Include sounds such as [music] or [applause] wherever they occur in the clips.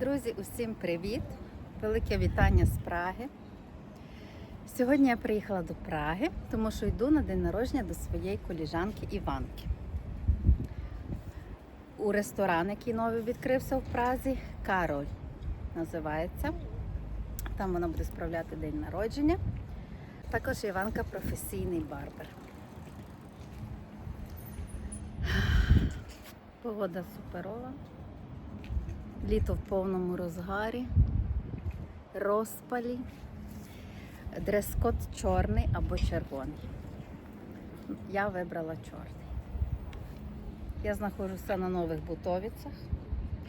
Друзі, усім привіт! Велике вітання з Праги. Сьогодні я приїхала до Праги, тому що йду на день народження до своєї коліжанки Іванки. У ресторан, який новий відкрився в Празі, Кароль називається. Там вона буде справляти день народження. Також Іванка професійний барбер. Погода суперова. Літо в повному розгарі, розпалі, дрес-код чорний або червоний. Я вибрала чорний. Я знаходжуся на нових бутовицях.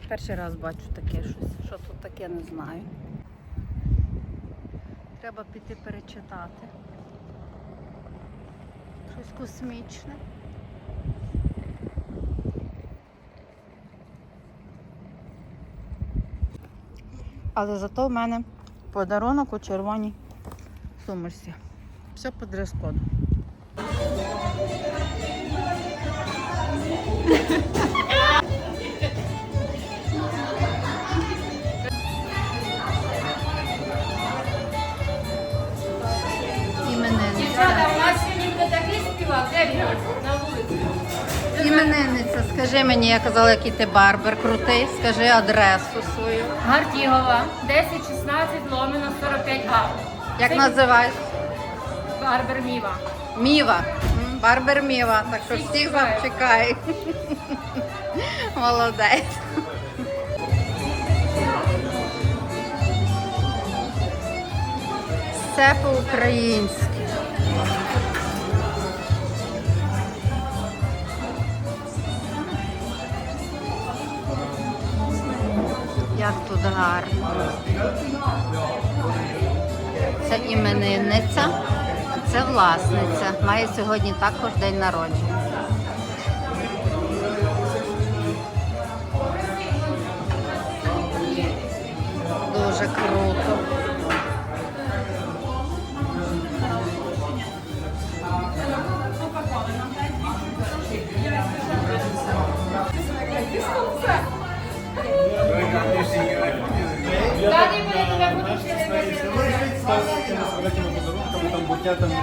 Перший раз бачу таке щось. Що тут таке, не знаю. Треба піти перечитати. Щось космічне. Але зато в мене подарунок у червоній сумочці. Все по дрес-коду. Дівчата, у нас сьогодні такий співак, де він? На вулиці. Іменинниця, скажи мені, я казала, який ти барбер крутий, скажи адресу свою. Гартігова, 10-16, ломіно 45 га. Як Це називаєш? Барбер Міва. Міва. М, Барбер Міва. Так що всіх чекають. чекай. Молодець. Все по-українськи. Як тут гарно. Це іменинниця, це власниця. Має сьогодні також день народження. З великими подарунками, там букетами.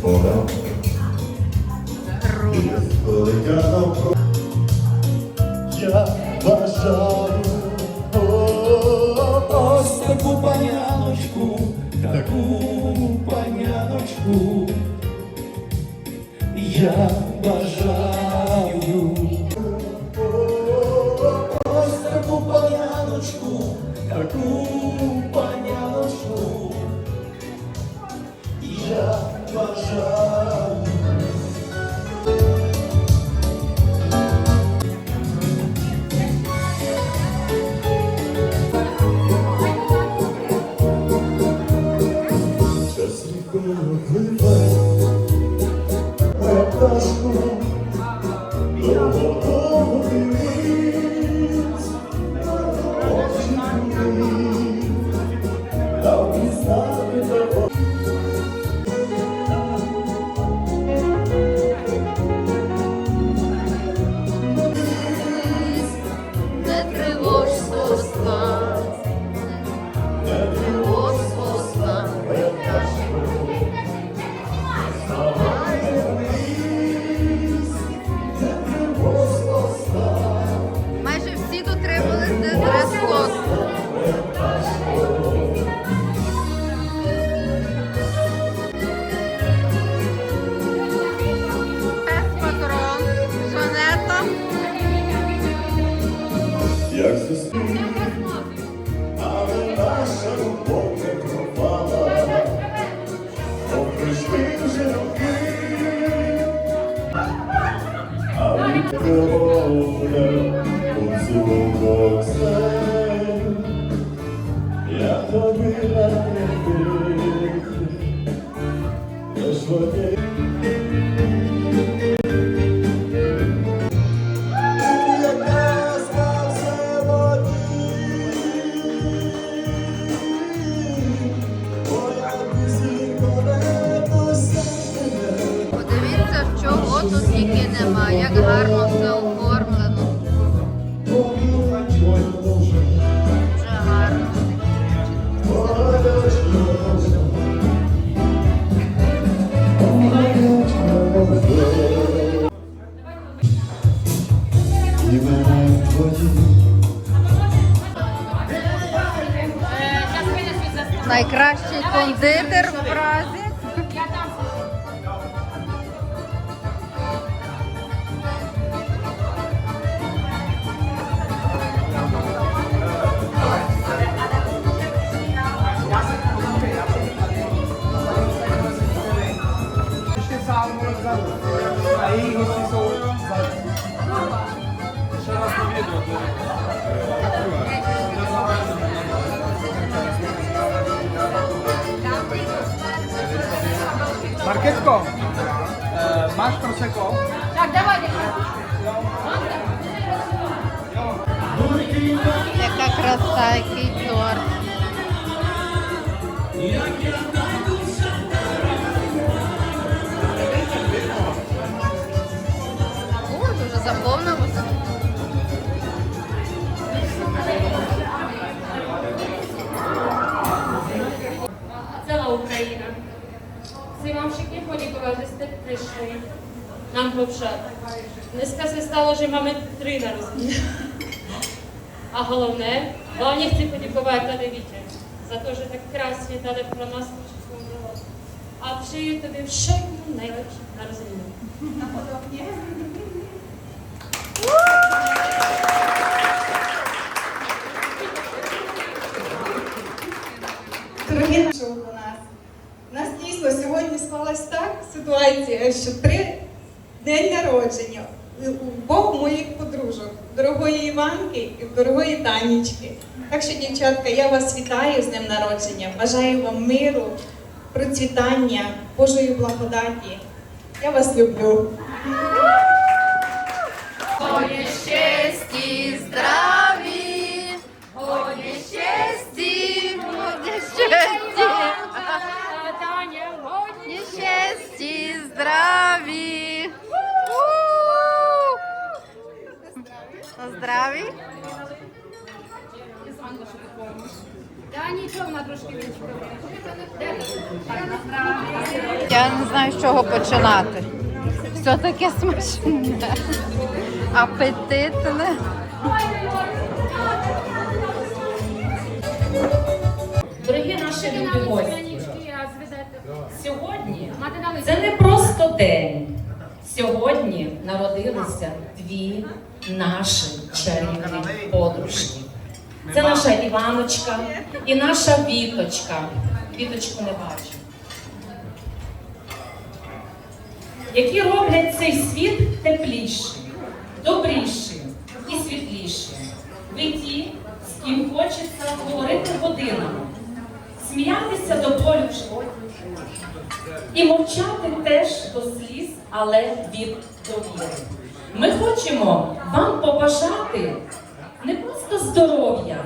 Круто. Я бажаю Я бажаю ось таку паняночку, таку паняночку. Я бажаю. Яка краса, який торт. О, дуже заповнилося. Україна. Всі вам że ste прийшли. Нам повшати. Dneska se stalo, že máme три. A hlavне, hlavně chci poděkovat tady Vítě za to, že tak krásně tady pro nás všechno bylo. A přeji tobě všechno nejlepší narozeniny. Дорогі наші у нас. У нас дійсно сьогодні склалась так ситуація, що три день народження у обох моїх подружок, дорогої Іванки і дорогої Танічки. Так що, дівчатка, я вас вітаю з днем народження. Бажаю вам миру, процвітання, Божої благодаті. Я вас люблю. Гоні щасті, здраві, гоні щасті, гоні щасті, Таня, гоні щасті, здраві. На здраві. Та нічого, вона трошки Я не знаю, з чого починати. Все таке смачне, апетитне. Дорогі наші любі гості, сьогодні це не просто день. Сьогодні народилися дві наші чарівні подружки. Це наша Іваночка і наша Віточка. Віточку не бачу. Які роблять цей світ теплішим, добрішим і світлішим. Ви ті, з ким хочеться говорити годинами, сміятися до болю і мовчати теж до сліз, але від довіри. Ми хочемо вам побажати не просто здоров'я,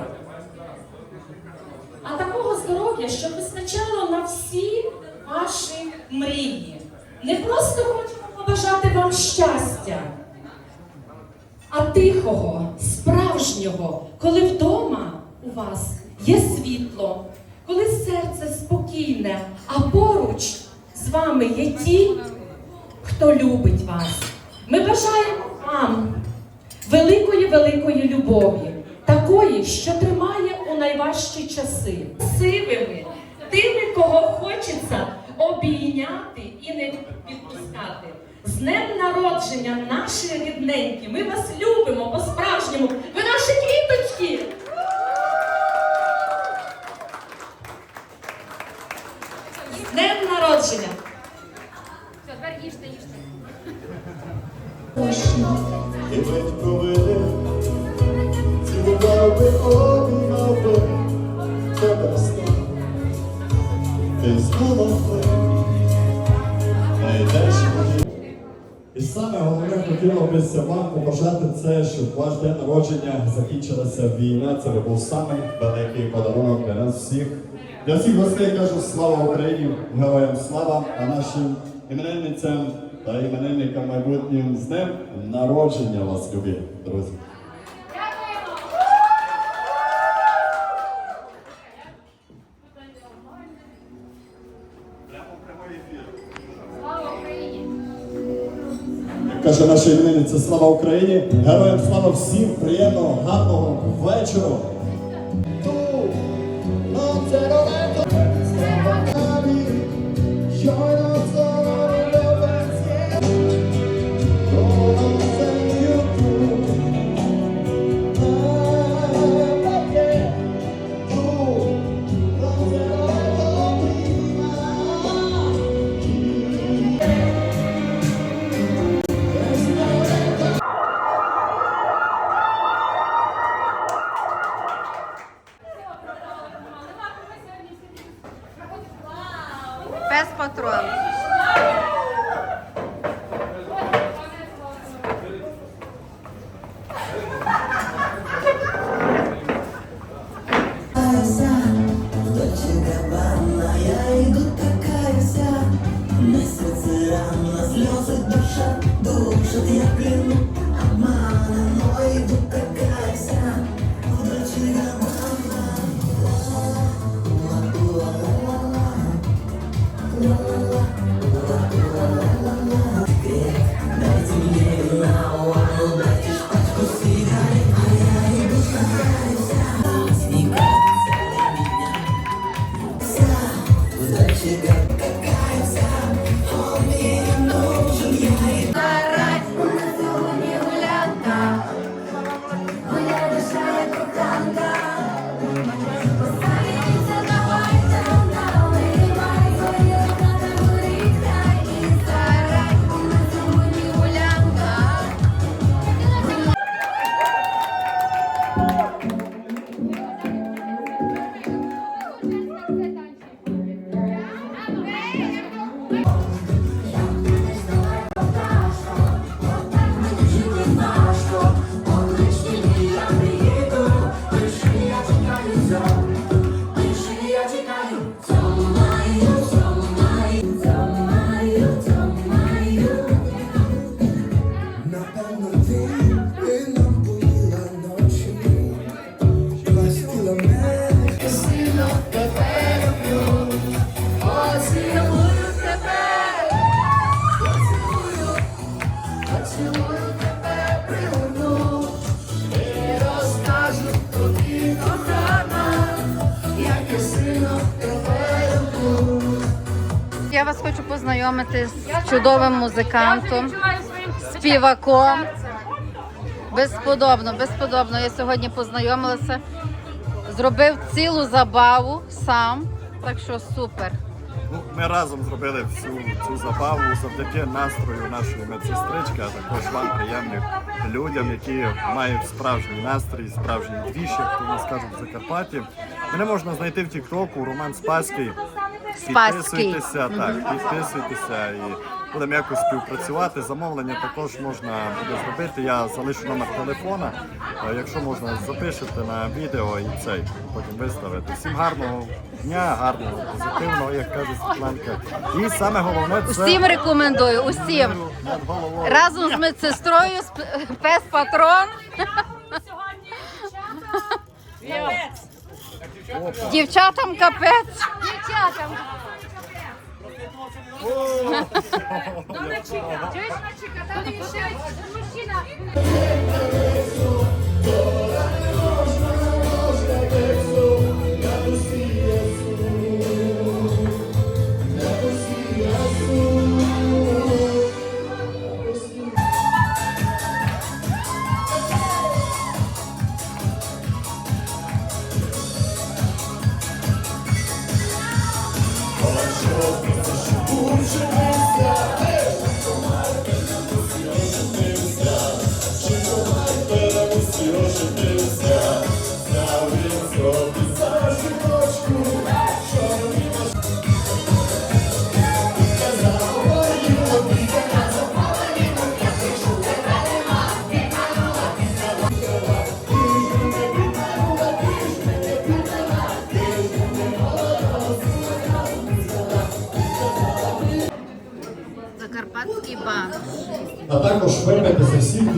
а такого здоров'я, щоб вистачало на всі ваші мрії. Не просто хочемо побажати вам щастя, а тихого, справжнього, коли вдома у вас є світло, коли серце спокійне, а поруч з вами є ті, хто любить вас. Ми бажаємо вам великої великої любові, такої, що тримає у найважчі часи. Сивими, тими, кого хочеться обійняти і не відпускати. З днем народження, наші рідненькі, ми вас любимо по-справжньому. Ви наші квіточки! З днем народження! Все, тепер їжте, їжте. І батько веде, цілував би, обіймав би тебе став. Ти знову мені. І саме головне хотілося вам побажати це, щоб ваш день народження закінчилася війна. Це був самий великий подарунок для нас всіх. Для всіх гостей кажу слава Україні, героям слава, а нашим іменинницям та іменинникам майбутнім з днем народження вас, любі друзі. Каже наша іменинниця Слава Україні! Героям слава всім! Приємного, гарного вечора! Чудовим музикантом, співаком. Безподобно, безподобно. Я сьогодні познайомилася. Зробив цілу забаву сам. Так що супер. Ну, ми разом зробили всю цю забаву завдяки настрою нашої медсестрички, а також вам приємним людям, які мають справжній настрій, справжній двіж, як то нас кажуть в Закарпатті. Мене можна знайти в Тіктоку, Роман Спаський. Спаський. Підписуйтеся, так, підписуйтеся і будемо якось співпрацювати. Замовлення також можна буде зробити. Я залишу номер телефона. Е, Якщо можна, запишете на відео і цей потім виставити. Всім гарного дня, гарного, позитивного, як каже Світланка. І саме головне це Усім рекомендую, усім. над головою. Разом з медсестрою сп- пес патрон. [laughs] Дівчатам капець. Дівчатам. Донечка, Чуєш? Донечка, там ще мужчина.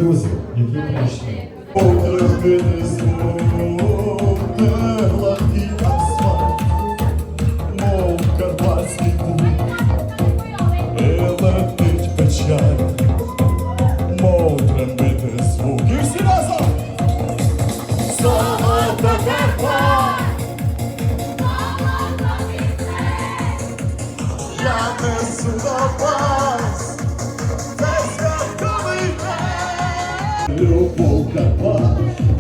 За всіх друзів, які день. Любов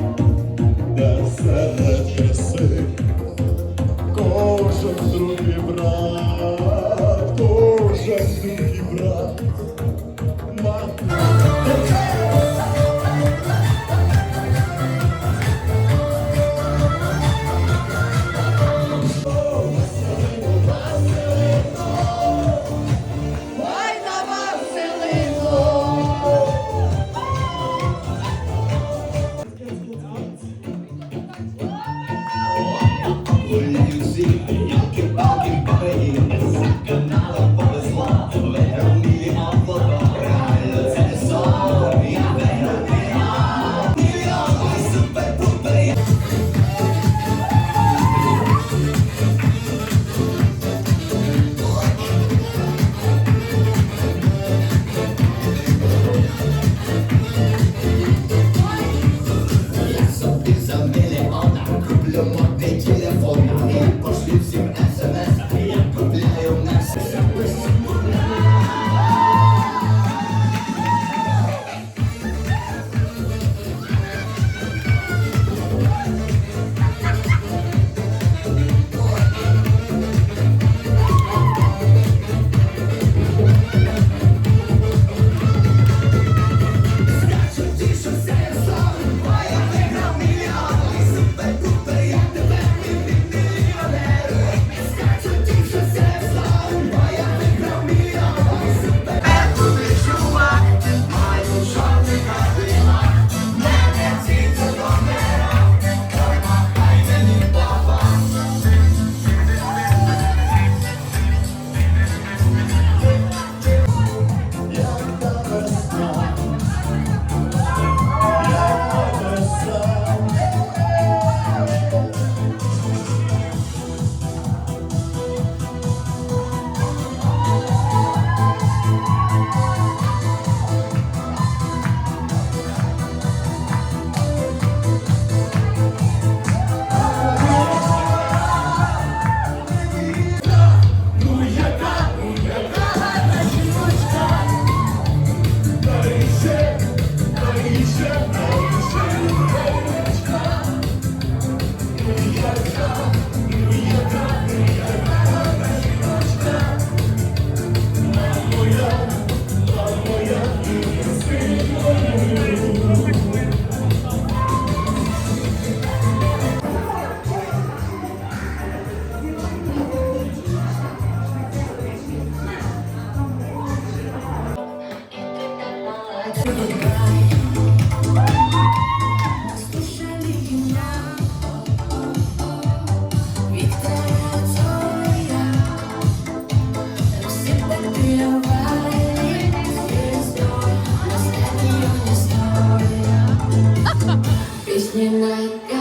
night.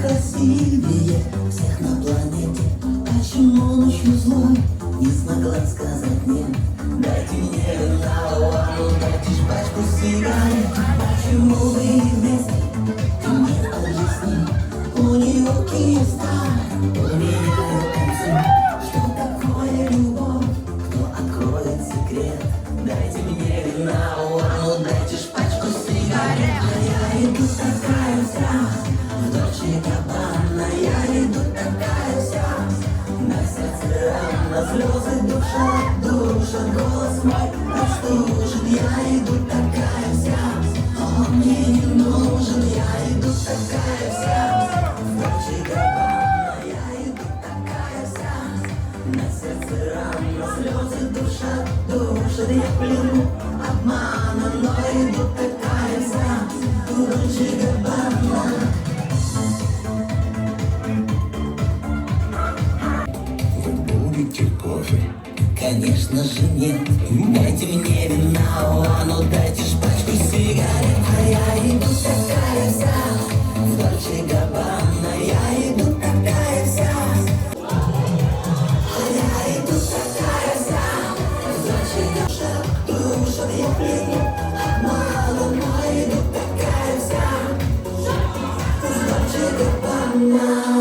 красивее всех на планете Почему ночью злой не смогла сказать мне Дайте мне навалу, дайте жвачку сигарет Почему вы вместе, ты мне объясни У нее Киевстар, у меня танцует на слезы душа душа, Голос мой простужен, я иду такая вся. Он мне не нужен, я иду такая вся. Значит, я иду такая вся. На сердце ран, слезы душа душит Я плюну. now.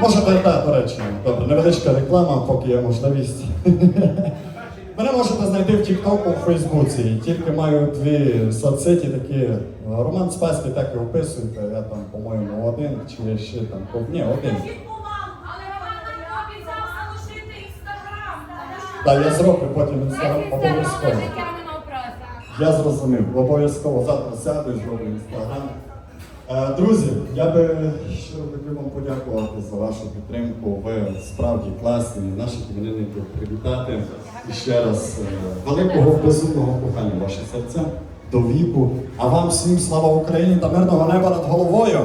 Можете, так, до речі, добре, невеличка реклама, поки є можливість. [laughs] Мене можете знайти в Тіктоку, в Фейсбуці. Тільки маю дві соцсеті такі. Роман Спаський так і описуєте. Я там, по-моєму, один чи ще там. Ні, один. Так, я зроблю потім інстаграм обов'язково. Я зрозумів. Обов'язково завтра сяду і зроблю інстаграм. Е, Друзі, я би щиро хотів вам подякувати за вашу підтримку. Ви справді класні, наших іменинників привітати. І ще раз е, великого безумного кохання ваше серце до віку. А вам всім слава Україні та мирного неба над головою!